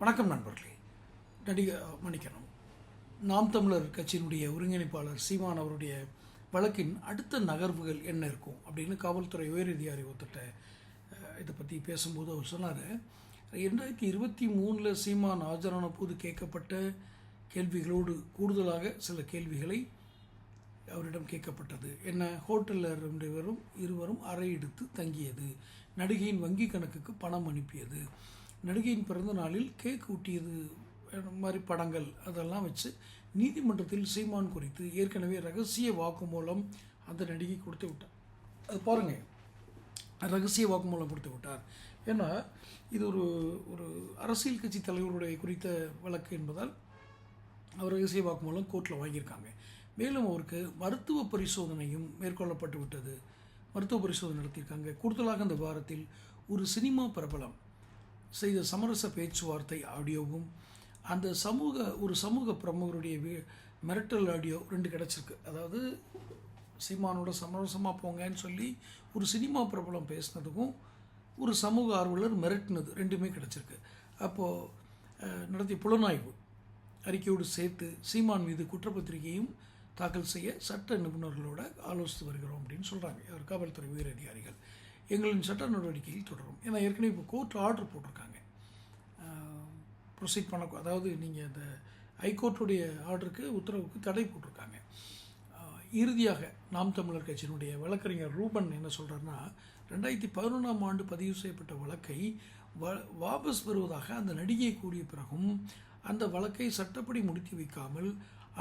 வணக்கம் நண்பர்களே. நடிகர் மன்னிக்கணும். நாம் தமிழர் கட்சியினுடைய ஒருங்கிணைப்பாளர் சீமான் அவருடைய வழக்கின் அடுத்த நகர்வுகள் என்ன இருக்கும் அப்படின்னு காவல்துறை உயரதிகாரி ஒருத்தட்ட இதை பற்றி பேசும்போது அவர் சொன்னார் ரெண்டாயிரத்தி இருபத்தி மூணில் சீமான் ஆஜரான போது கேட்கப்பட்ட கேள்விகளோடு கூடுதலாக சில கேள்விகளை அவரிடம் கேட்கப்பட்டது. என்ன ஹோட்டலில் இருந்தவரும் இருவரும் அறையெடுத்து தங்கியது. நடிகையின் வங்கி கணக்குக்கு பணம் அனுப்பியது. நடிகையின் பிறந்த நாளில் கேக் ஊட்டியது மாதிரி படங்கள் அதெல்லாம் வச்சு நீதிமன்றத்தில் சீமான் குறித்து ஏற்கனவே ரகசிய வாக்குமூலம் அந்த நடிகை கொடுத்து விட்டார். அது பாருங்கள் ரகசிய வாக்குமூலம் கொடுத்து விட்டார். ஏன்னா இது ஒரு ஒரு அரசியல் கட்சி தலைவருடைய குறித்த வழக்கு என்பதால் அவர் ரகசிய வாக்குமூலம் கோர்ட்டில் வாங்கியிருக்காங்க. மேலும் அவருக்கு மருத்துவ பரிசோதனையும் மேற்கொள்ளப்பட்டு விட்டது. மருத்துவ பரிசோதனை நடத்தியிருக்காங்க. கூடுதலாக அந்த வாரத்தில் ஒரு சினிமா பிரபலம் செய்த சமரச பேச்சுவார்த்தை ஆடியோவும் அந்த சமூக ஒரு சமூக பிரமுகருடைய வி- மிரட்டல் ஆடியோ ரெண்டு கிடச்சிருக்கு. அதாவது சீமானோட சமரசமாக போங்கன்னு சொல்லி ஒரு சினிமா பிரபலம் பேசினதுக்கும் ஒரு சமூக ஆர்வலர் மிரட்டினது ரெண்டுமே கிடச்சிருக்கு. அப்போது நடத்திய புலனாய்வு அறிக்கையோடு சேர்த்து சீமான் மீது குற்றப்பத்திரிகையும் தாக்கல் செய்ய சட்ட நிபுணர்களோட ஆலோசித்து வருகிறோம் அப்படின்னு சொல்கிறாங்க காவல்துறை உயர் அதிகாரிகள் எங்களின் சட்ட நடவடிக்கையில் தொடரும். ஏன்னா ஏற்கனவே இப்போ கோர்ட் ஆர்டர் போட்டிருக்காங்க. ப்ரொசீட் பண்ண அதாவது நீங்கள் அந்த ஹைகோர்ட்டுடைய ஆர்டருக்கு உத்தரவுக்கு தடை போட்டிருக்காங்க. இறுதியாக நாம் தமிழர் கட்சியினுடைய வழக்கறிஞர் ரூபன் என்ன சொல்கிறாருன்னா ரெண்டாயிரத்தி பதினொன்றாம் ஆண்டு பதிவு செய்யப்பட்ட வழக்கை வ வாபஸ் பெறுவதாக அந்த நடிகை கூறிய பிறகும் அந்த வழக்கை சட்டப்படி முடித்து வைக்காமல்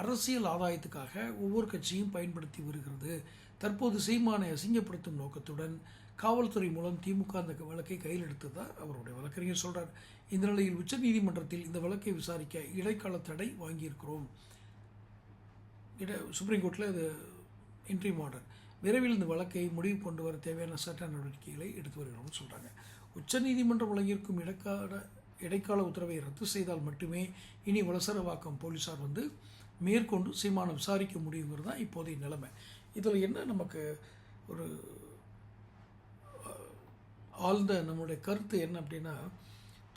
அரசியல் ஆதாயத்துக்காக ஒவ்வொரு கட்சியும் பயன்படுத்தி வருகிறது. தற்போது சீமானை அசிங்கப்படுத்தும் நோக்கத்துடன் காவல்துறை மூலம் திமுக அந்த வழக்கை கையில் எடுத்ததா அவருடைய வழக்கறிஞர் சொல்றார். இந்த நிலையில் உச்சநீதிமன்றத்தில் இந்த வழக்கை விசாரிக்க இடைக்கால தடை வாங்கியிருக்கிறோம். இட சுப்ரீம் கோர்ட்டில் இது என்ட்ரி ஆர்டர் விரைவில் இந்த வழக்கை முடிவு கொண்டு வர தேவையான சட்ட நடவடிக்கைகளை எடுத்து வருகிறோம்னு சொல்கிறாங்க உச்சநீதிமன்றம் வழங்கியிருக்கும் இடைக்கால இடைக்கால உத்தரவை ரத்து செய்தால் மட்டுமே இனி வலசரவாக்கம் போலீஸார் வந்து மேற்கொண்டு சீமானை விசாரிக்க முடியுங்கிறது தான் இப்போதைய நிலைமை. இதில் என்ன நமக்கு ஒரு ஆழ்ந்த நம்முடைய கருத்து என்ன அப்படின்னா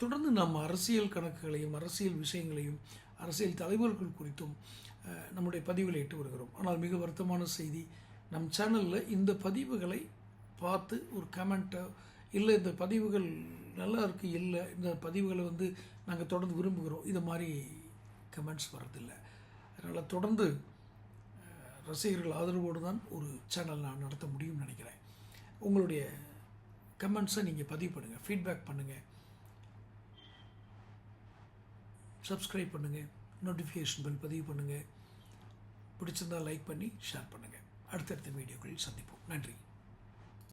தொடர்ந்து நம்ம அரசியல் கணக்குகளையும் அரசியல் விஷயங்களையும் அரசியல் தலைவர்கள் குறித்தும் நம்முடைய பதிவுகளை இட்டு வருகிறோம். ஆனால் மிக வருத்தமான செய்தி நம் சேனலில் இந்த பதிவுகளை பார்த்து ஒரு கமெண்ட்டை இல்லை இந்த பதிவுகள் நல்லா இருக்குது இல்லை இந்த பதிவுகளை வந்து நாங்கள் தொடர்ந்து விரும்புகிறோம். இது மாதிரி கமெண்ட்ஸ் வரதில்லை அதனால் தொடர்ந்து ரசிகர்கள் ஆதரவோடு தான் ஒரு சேனல் நான் நடத்த முடியும்னு நினைக்கிறேன். உங்களுடைய கமெண்ட்ஸை நீங்கள் பதிவு பண்ணுங்கள் ஃபீட்பேக் பண்ணுங்கள் சப்ஸ்கிரைப் பண்ணுங்கள் நோட்டிஃபிகேஷன் பெல் பதிவு பண்ணுங்கள் பிடிச்சிருந்தால் லைக் பண்ணி ஷேர் பண்ணுங்கள் அடுத்தடுத்த வீடியோக்களில் சந்திப்போம். நன்றி.